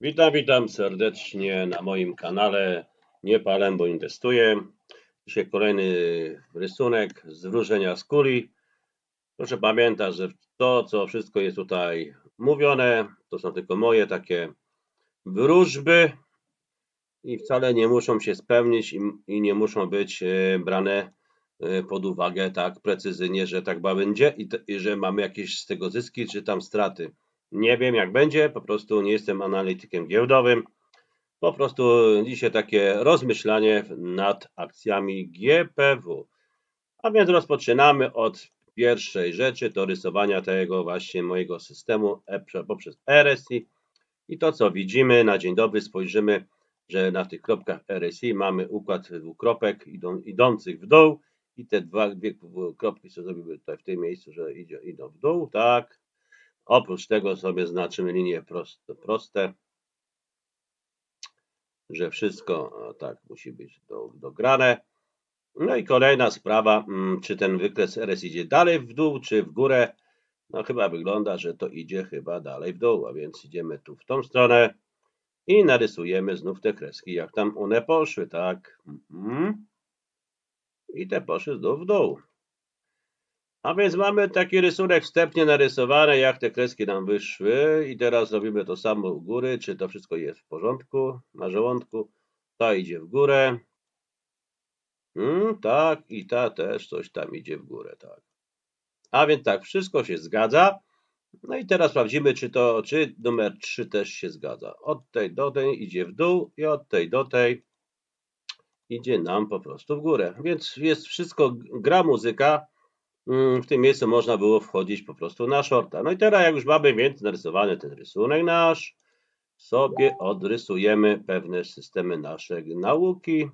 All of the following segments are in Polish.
Witam, witam serdecznie na moim kanale Nie palę, bo inwestuję. Dzisiaj kolejny rysunek z wróżenia z kuli. Proszę pamiętać, że to, co wszystko jest tutaj mówione, to są tylko moje takie wróżby i wcale nie muszą się spełnić i, i nie muszą być e, brane e, pod uwagę tak precyzyjnie, że tak będzie i, i że mamy jakieś z tego zyski czy tam straty. Nie wiem jak będzie, po prostu nie jestem analitykiem giełdowym. Po prostu dzisiaj takie rozmyślanie nad akcjami GPW. A więc rozpoczynamy od pierwszej rzeczy, to rysowania tego właśnie mojego systemu e- poprzez RSI. I to co widzimy na dzień dobry spojrzymy, że na tych kropkach RSI mamy układ dwukropek idą, idących w dół i te dwa, dwie kropki co zrobimy tutaj w tym miejscu, że idzie, idą w dół, tak, Oprócz tego sobie znaczymy linie proste, proste że wszystko tak musi być do, dograne. No i kolejna sprawa, mm, czy ten wykres RS idzie dalej w dół, czy w górę. No chyba wygląda, że to idzie chyba dalej w dół, a więc idziemy tu w tą stronę i narysujemy znów te kreski, jak tam one poszły, tak. Mhm. I te poszły znów w dół. A więc mamy taki rysunek wstępnie narysowany, jak te kreski nam wyszły i teraz robimy to samo u góry, czy to wszystko jest w porządku na żołądku. Ta idzie w górę. Hmm, tak, i ta też coś tam idzie w górę, tak. A więc tak, wszystko się zgadza. No i teraz sprawdzimy, czy to, czy numer 3 też się zgadza. Od tej do tej idzie w dół i od tej do tej idzie nam po prostu w górę. Więc jest wszystko, gra muzyka. Mm, w tym miejscu można było wchodzić po prostu na shorta. No i teraz jak już mamy więc narysowany ten rysunek nasz, sobie odrysujemy pewne systemy naszej nauki,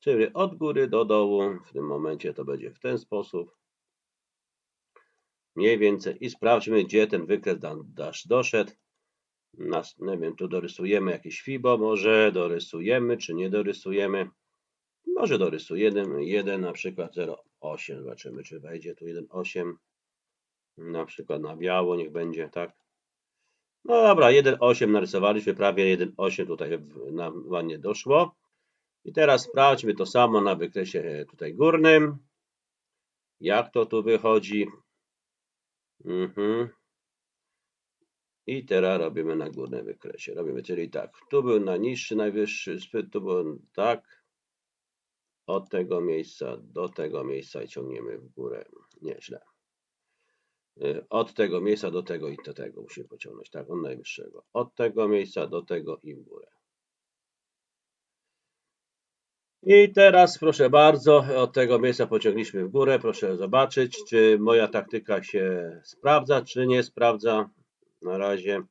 czyli od góry do dołu. W tym momencie to będzie w ten sposób. Mniej więcej i sprawdźmy, gdzie ten wykres dasz doszedł. Nas, nie wiem, tu dorysujemy jakieś FIBO, może dorysujemy, czy nie dorysujemy. Może dorysujemy jeden na przykład 0,8. Zobaczymy, czy wejdzie tu 1,8. Na przykład na biało niech będzie, tak. No dobra, 1,8 narysowaliśmy, prawie 1,8 tutaj nam ładnie doszło. I teraz sprawdźmy to samo na wykresie tutaj górnym. Jak to tu wychodzi. Mhm. I teraz robimy na górnym wykresie. Robimy, czyli tak, tu był najniższy, najwyższy, tu był tak, od tego miejsca do tego miejsca i ciągniemy w górę. Nieźle. Y, od tego miejsca do tego i do tego musimy pociągnąć, tak, od najwyższego. Od tego miejsca do tego i w górę. I teraz proszę bardzo, od tego miejsca pociągliśmy w górę. Proszę zobaczyć, czy moja taktyka się sprawdza, czy nie sprawdza. Na razie.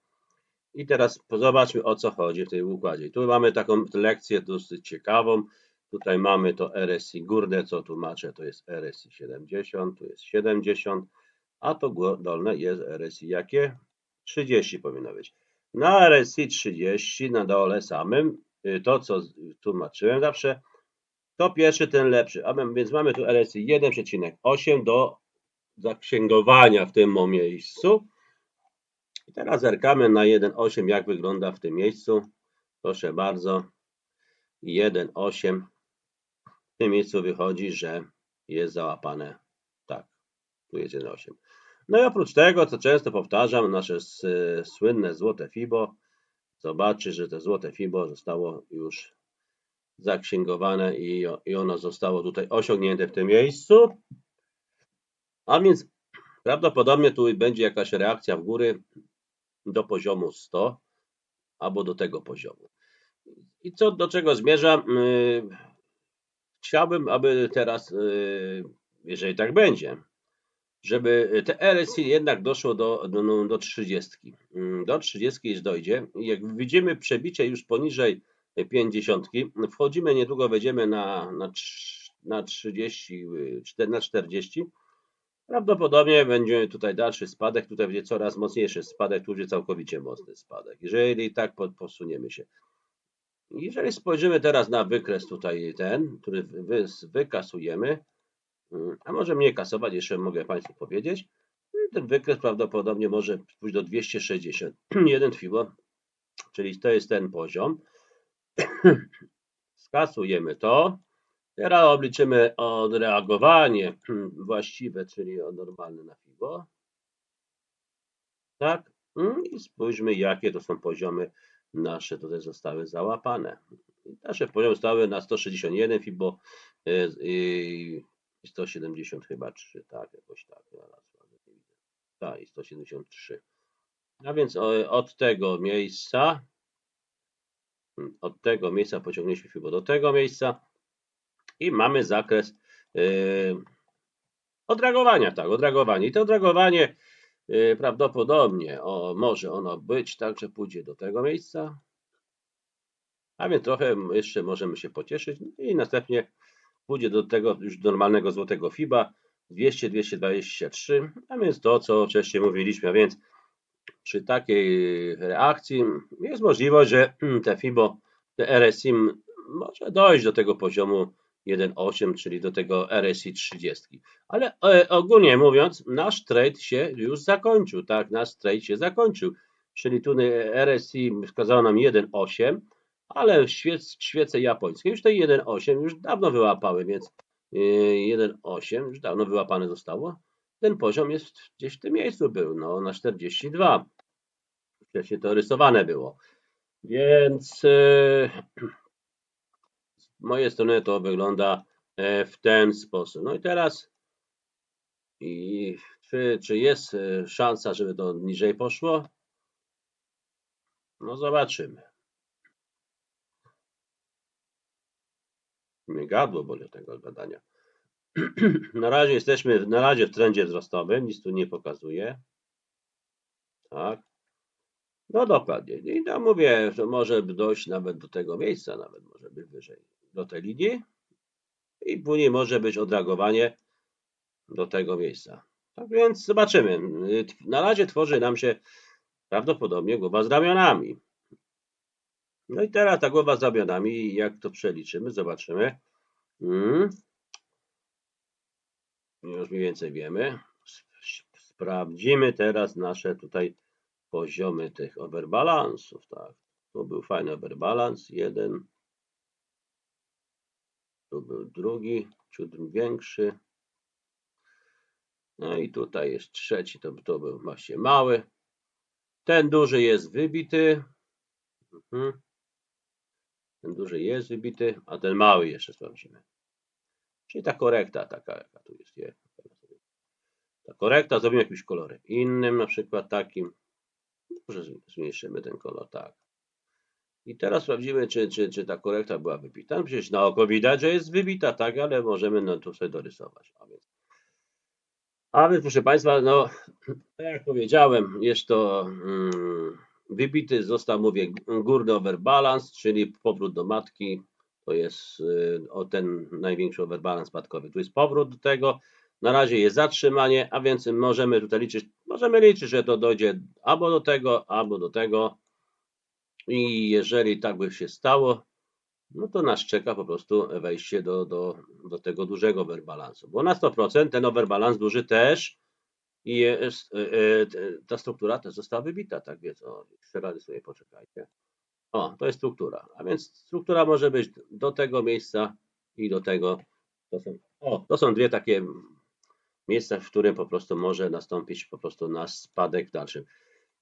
I teraz zobaczmy o co chodzi w tej układzie. Tu mamy taką lekcję dosyć ciekawą. Tutaj mamy to RSI górne, co tłumaczę, to jest RSI 70, tu jest 70, a to dolne jest RSI jakie? 30 powinno być. Na RSI 30 na dole samym, y, to co tłumaczyłem zawsze, to pierwszy ten lepszy. A więc mamy tu RSI 1,8 do zaksięgowania w tym miejscu. I teraz zerkamy na 1,8 jak wygląda w tym miejscu. Proszę bardzo. 1,8 tym miejscu wychodzi, że jest załapane tak, tu jest 1,8. No i oprócz tego, co często powtarzam, nasze słynne złote FIBO, zobaczy, że te złote FIBO zostało już zaksięgowane i, ono zostało tutaj osiągnięte w tym miejscu. A więc prawdopodobnie tu będzie jakaś reakcja w góry do poziomu 100 albo do tego poziomu. I co do czego zmierzam? Yy, Chciałbym, aby teraz, y, jeżeli tak będzie, żeby te RSI jednak doszło do, do, do 30. Mm, do 30 już dojdzie. Jak widzimy przebicie już poniżej 50, wchodzimy, niedługo wejdziemy na, na, na 30, na 40. Prawdopodobnie będzie tutaj dalszy spadek, tutaj będzie coraz mocniejszy spadek, tu będzie całkowicie mocny spadek. Jeżeli tak posuniemy się. Jeżeli spojrzymy teraz na wykres tutaj ten, który wy, wykasujemy, mm, a może mnie kasować, jeszcze mogę Państwu powiedzieć, ten wykres prawdopodobnie może pójść do 260. Jeden FIBO czyli to jest ten poziom. Skasujemy to. Teraz obliczymy odreagowanie właściwe, czyli normalne na FIBO. Tak? Mm, I spójrzmy, jakie to są poziomy nasze tutaj zostały załapane. Nasze poziomy zostały na 161 FIBO y, i 170 chyba 3, tak, jakoś tak. Tak, i 173. A więc od tego miejsca, hmm, od tego miejsca pociągnięliśmy FIBO do tego miejsca i mamy zakres yy, odreagowania, tak, odreagowanie. I to odreagowanie yy, prawdopodobnie o, może ono być tak, że pójdzie do tego miejsca, a więc trochę jeszcze możemy się pocieszyć. I następnie pójdzie do tego już normalnego złotego FIBA 200-223, a więc to, co wcześniej mówiliśmy, a więc przy takiej reakcji jest możliwość, że te FIBO, te RSI może dojść do tego poziomu 1,8, czyli do tego RSI 30. Ale e, ogólnie mówiąc, nasz trade się już zakończył, tak, nasz trade się zakończył, czyli tu RSI wskazało nam 1,8, ale świece japońskie już te 1,8 już dawno wyłapały, więc 1,8 już dawno wyłapane zostało. Ten poziom jest gdzieś w tym miejscu był, no na 42. Wcześniej to rysowane było. Więc z mojej strony to wygląda e, w ten sposób. No i teraz i czy, czy jest e, szansa, żeby to niżej poszło? No zobaczymy. Mnie gadło boli tego badania. Na razie jesteśmy na razie w trendzie wzrostowym, nic tu nie pokazuje. Tak. No dokładnie. I tam mówię, że może dojść nawet do tego miejsca, nawet może być wyżej, do tej linii. I później może być odreagowanie do tego miejsca. Tak więc zobaczymy. Na razie tworzy nam się prawdopodobnie głowa z ramionami. No i teraz ta głowa z ramionami, jak to przeliczymy, zobaczymy. Hmm. Już mniej więcej wiemy. Sprawdzimy teraz nasze tutaj poziomy tych overbalansów. Tak. Tu był fajny overbalans, jeden. Tu był drugi, ciut większy. No i tutaj jest trzeci, to, to był właśnie mały. Ten duży jest wybity. Mhm. Ten duży jest wybity, a ten mały jeszcze sprawdzimy. Czyli ta korekta taka, jaka tu jest. Ta korekta zrobimy jakimś kolorem innym, na przykład takim. Może zmniejszymy ten kolor, tak. I teraz sprawdzimy, czy, czy, czy ta korekta była wybita. No przecież na oko widać, że jest wybita, tak, ale możemy no, tu sobie dorysować. A więc, a więc proszę Państwa, no, tak jak powiedziałem, jest to mm, wybity został, mówię, górny overbalance, czyli powrót do matki to jest y, o ten największy overbalance spadkowy. Tu jest powrót do tego, na razie jest zatrzymanie, a więc możemy tutaj liczyć, możemy liczyć, że to dojdzie albo do tego, albo do tego i jeżeli tak by się stało, no to nas czeka po prostu wejście do, do, do tego dużego overbalansu, bo na 100% ten overbalans duży też i jest, y, y, ta struktura też została wybita, tak więc o, jeszcze sobie poczekajcie. O, to jest struktura. A więc struktura może być do tego miejsca i do tego. To są, o, to są dwie takie miejsca, w którym po prostu może nastąpić po prostu nasz spadek w dalszym.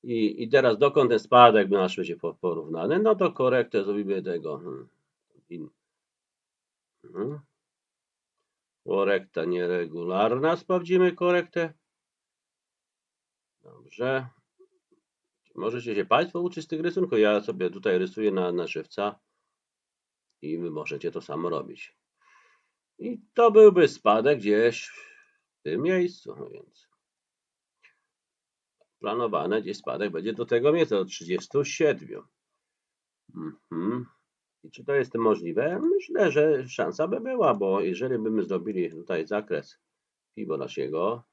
I, i teraz dokąd ten spadek nasz będzie porównany? No to korektę zrobimy tego. Hmm. Hmm. Korekta nieregularna. Sprawdzimy korektę. Dobrze. Możecie się Państwo uczyć z tych rysunków. Ja sobie tutaj rysuję na, na żywca i Wy możecie to samo robić. I to byłby spadek gdzieś w tym miejscu, no więc planowane gdzieś spadek będzie do tego miejsca, do 37. Mhm. I czy to jest możliwe? Myślę, że szansa by była, bo jeżeli byśmy zrobili tutaj zakres Fibonacciego,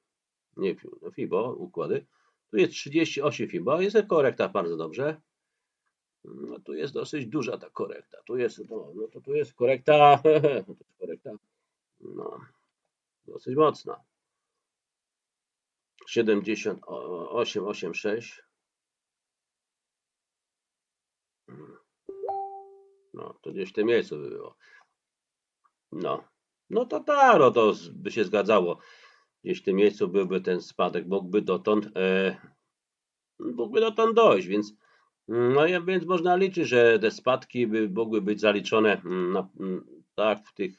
nie Fibo, układy, tu jest 38 FIBA, jest korekta bardzo dobrze. No tu jest dosyć duża ta korekta. Tu jest, no, no to tu jest korekta, jest korekta, no, dosyć mocna. 78,86. No, to gdzieś w tym miejscu by było. No, no to tak, no to by się zgadzało. Gdzieś w tym miejscu byłby ten spadek, mógłby dotąd, e, mógłby dotąd dojść, więc no ja, więc można liczyć, że te spadki by mogły być zaliczone mm, na, mm, tak w tych,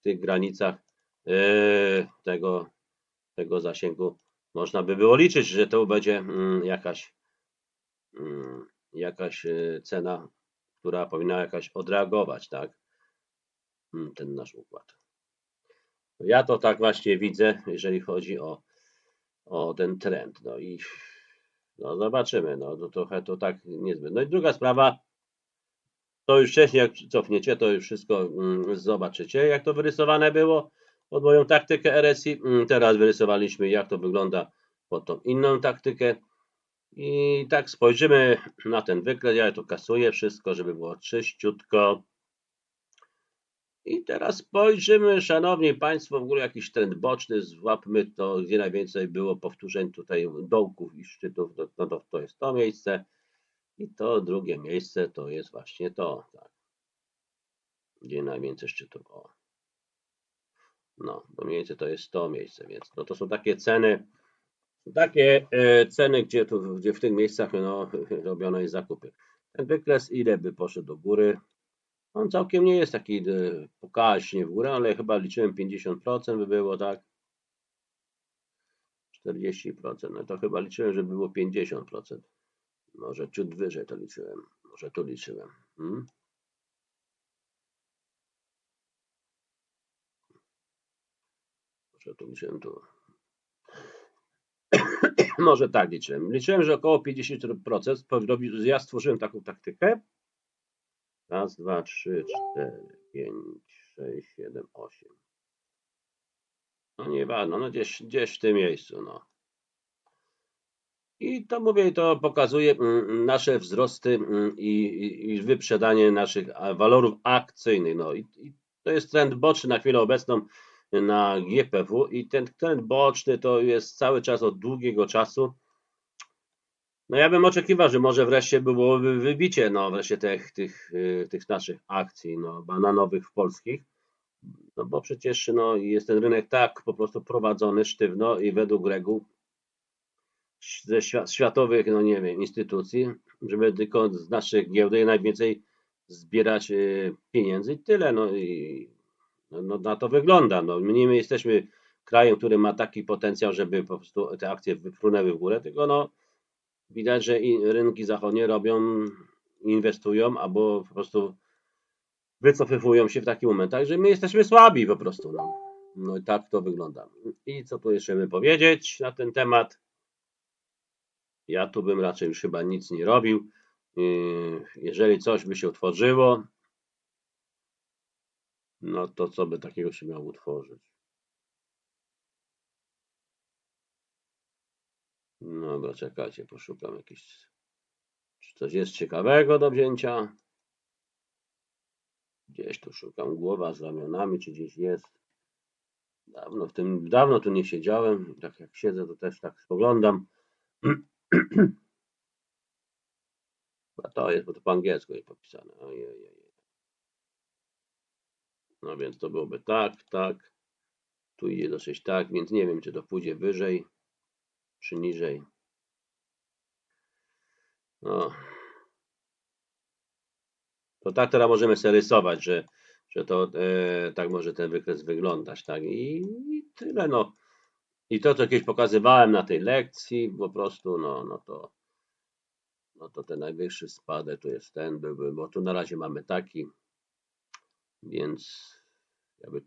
w tych granicach e, tego, tego zasięgu. Można by było liczyć, że to będzie mm, jakaś, mm, jakaś e, cena, która powinna jakaś odreagować, tak? Mm, Ten nasz układ. Ja to tak właśnie widzę, jeżeli chodzi o, o ten trend. No i no zobaczymy. No to trochę to tak niezbyt. No i druga sprawa, to już wcześniej jak cofniecie, to już wszystko zobaczycie, jak to wyrysowane było pod moją taktykę RSI. Mm, Teraz wyrysowaliśmy, jak to wygląda pod tą inną taktykę. I tak spojrzymy na ten wykres. Ja to kasuję wszystko, żeby było czyściutko. I teraz spojrzymy, szanowni państwo, w ogóle jakiś trend boczny, złapmy to, gdzie najwięcej było powtórzeń tutaj dołków i szczytów, no, no to, to jest to miejsce. I to drugie miejsce to jest właśnie to, tak. Gdzie najwięcej szczytów. O. No, bo mniej więcej to jest to miejsce, więc no to są takie ceny, takie e, ceny, gdzie, tu, gdzie w tych miejscach no, robione jest zakupy. Ten wykres ile by poszedł do góry? On całkiem nie jest taki e, pokaźnie w górę, ale chyba liczyłem 50% by było, tak? 40%, no to chyba liczyłem, że by było 50%. Może ciut wyżej to liczyłem. Może tu liczyłem. Hmm? Może tu liczyłem tu. Może tak liczyłem. Liczyłem, że około 50% powinno- Ja stworzyłem taką taktykę. Raz, dwa, trzy, cztery, pięć, sześć, siedem, osiem. No nie ważne, no gdzieś, gdzieś w tym miejscu, no. I to mówię, to pokazuje mm, nasze wzrosty mm, i, i, i wyprzedanie naszych walorów akcyjnych. No i, i to jest trend boczny na chwilę obecną na GPW i ten trend boczny to jest cały czas od długiego czasu. No ja bym oczekiwał, że może wreszcie byłoby wybicie no wreszcie tych, tych, y, tych naszych akcji no, bananowych w polskich. No bo przecież no, jest ten rynek tak po prostu prowadzony sztywno i według reguł ze świa- światowych, no nie wiem, instytucji, żeby tylko z naszych giełdy najwięcej zbierać y, pieniędzy i tyle. No i no, no, na to wygląda. No, my nie my jesteśmy krajem, który ma taki potencjał, żeby po prostu te akcje wypłynęły w górę, tylko no widać, że rynki zachodnie robią, inwestują albo po prostu wycofywują się w takich momentach, że my jesteśmy słabi po prostu. No, no i tak to wygląda. I co tu jeszcze by powiedzieć na ten temat? Ja tu bym raczej już chyba nic nie robił. Yy, Jeżeli coś by się utworzyło, no to co by takiego się miało utworzyć? Dobra, czekajcie, poszukam jakiś. Czy coś jest ciekawego do wzięcia? Gdzieś tu szukam. Głowa z ramionami, czy gdzieś jest. Dawno w tym, dawno tu nie siedziałem. Tak jak siedzę, to też tak spoglądam. A to jest, bo to po angielsku jest popisane. Ojej, ojej. No więc to byłoby tak, tak. Tu idzie dosyć tak, więc nie wiem, czy to pójdzie wyżej, czy niżej. No. To tak teraz możemy sobie rysować, że, że to e, tak może ten wykres wyglądać, tak? I, I tyle, no. I to, co kiedyś pokazywałem na tej lekcji, po prostu, no, no to no to ten najwyższy spadek to jest ten, byłby, bo tu na razie mamy taki, więc jakby,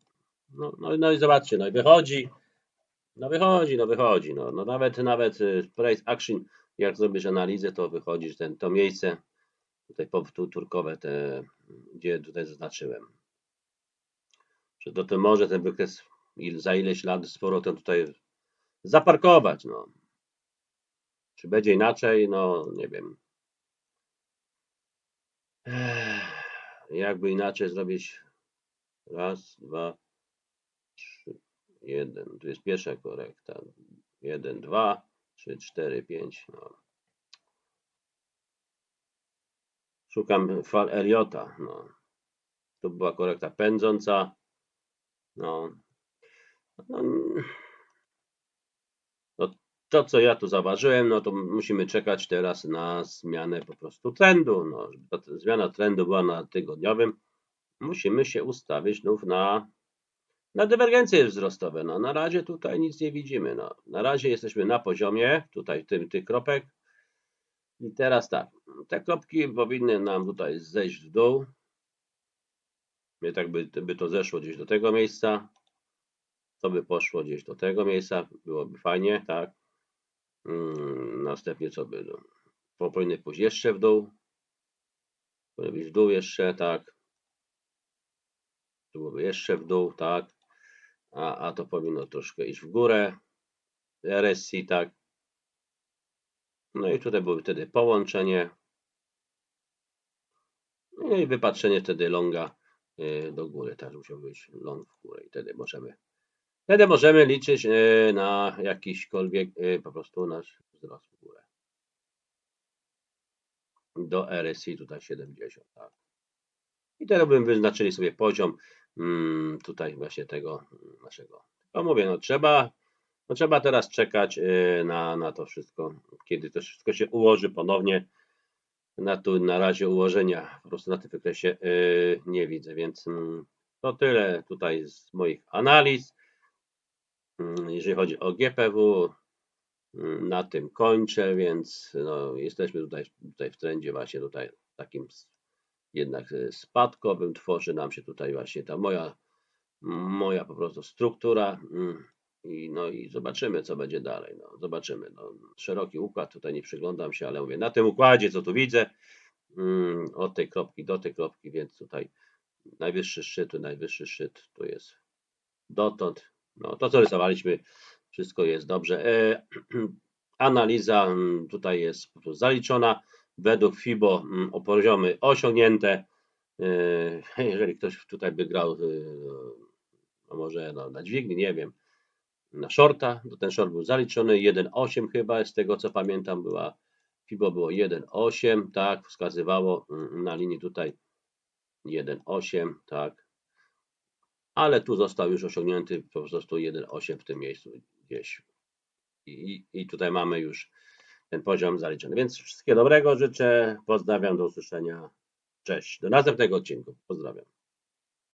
no, no, no i zobaczcie, no i wychodzi, no wychodzi, no wychodzi, no, no nawet, nawet y, price action, jak zrobisz analizę, to wychodzi, że ten, to miejsce, tutaj powtórkowe, te, gdzie tutaj zaznaczyłem, że to, to może ten wykres za ileś lat z powrotem tutaj zaparkować, no. Czy będzie inaczej? No, nie wiem. Ech, Jakby inaczej zrobić? Raz, dwa, trzy, jeden. Tu jest pierwsza korekta. Jeden, dwa, trzy, cztery, pięć. No. Szukam fal Eliota. No. Tu była korekta pędząca. No. No, to, co ja tu zauważyłem, no to musimy czekać teraz na zmianę po prostu trendu. No, żeby zmiana trendu była na tygodniowym, musimy się ustawić znów na, na dywergencje wzrostowe. No, na razie tutaj nic nie widzimy. No, na razie jesteśmy na poziomie tutaj tym, tych kropek. I teraz tak, te kropki powinny nam tutaj zejść w dół. Nie tak by, by to zeszło gdzieś do tego miejsca. To by poszło gdzieś do tego miejsca, byłoby fajnie, tak. Mm, następnie co by, no, powinny pójść jeszcze w dół. Powinny być w dół jeszcze, tak. Tu byłoby jeszcze w dół, tak. A, a to powinno troszkę iść w górę. RSI, tak. No i tutaj byłoby wtedy połączenie. No i wypatrzenie wtedy longa y, do góry. Tak musiał być long w górę i wtedy możemy Wtedy możemy liczyć e, na jakiśkolwiek e, po prostu nasz wzrost w górę. Do RSI tutaj 70, tak. I teraz bym wyznaczyli sobie poziom mm, tutaj właśnie tego naszego. To mówię, no trzeba, no trzeba teraz czekać e, na, na to wszystko, kiedy to wszystko się ułoży ponownie. Na tu na razie ułożenia po prostu na tym wykresie nie widzę, więc mm, to tyle tutaj z moich analiz. Mm, jeżeli chodzi o GPW, mm, na tym kończę, więc no, jesteśmy tutaj, tutaj w trendzie właśnie tutaj takim jednak e, spadkowym. Tworzy nam się tutaj właśnie ta moja, moja po prostu struktura mm, i, no i zobaczymy, co będzie dalej. No, zobaczymy. No, szeroki układ, tutaj nie przyglądam się, ale mówię, na tym układzie, co tu widzę, od tej kropki do tej kropki, więc tutaj najwyższy szczyt, najwyższy szczyt tu jest dotąd no, to, co rysowaliśmy, wszystko jest dobrze. E, analiza mm, tutaj jest zaliczona. Według FIBO mm, o poziomy osiągnięte. E, jeżeli ktoś tutaj by grał, e, no może no, na dźwigni, nie wiem, na shorta, to ten short był zaliczony. 1,8 chyba, z tego co pamiętam była FIBO było 1,8, tak, wskazywało mm, na linii tutaj. 1,8, tak, ale tu został już osiągnięty po prostu 1,8 w tym miejscu gdzieś. I, I tutaj mamy już ten poziom zaliczony. Więc wszystkiego dobrego życzę. Pozdrawiam, do usłyszenia. Cześć. Do następnego odcinku. Pozdrawiam.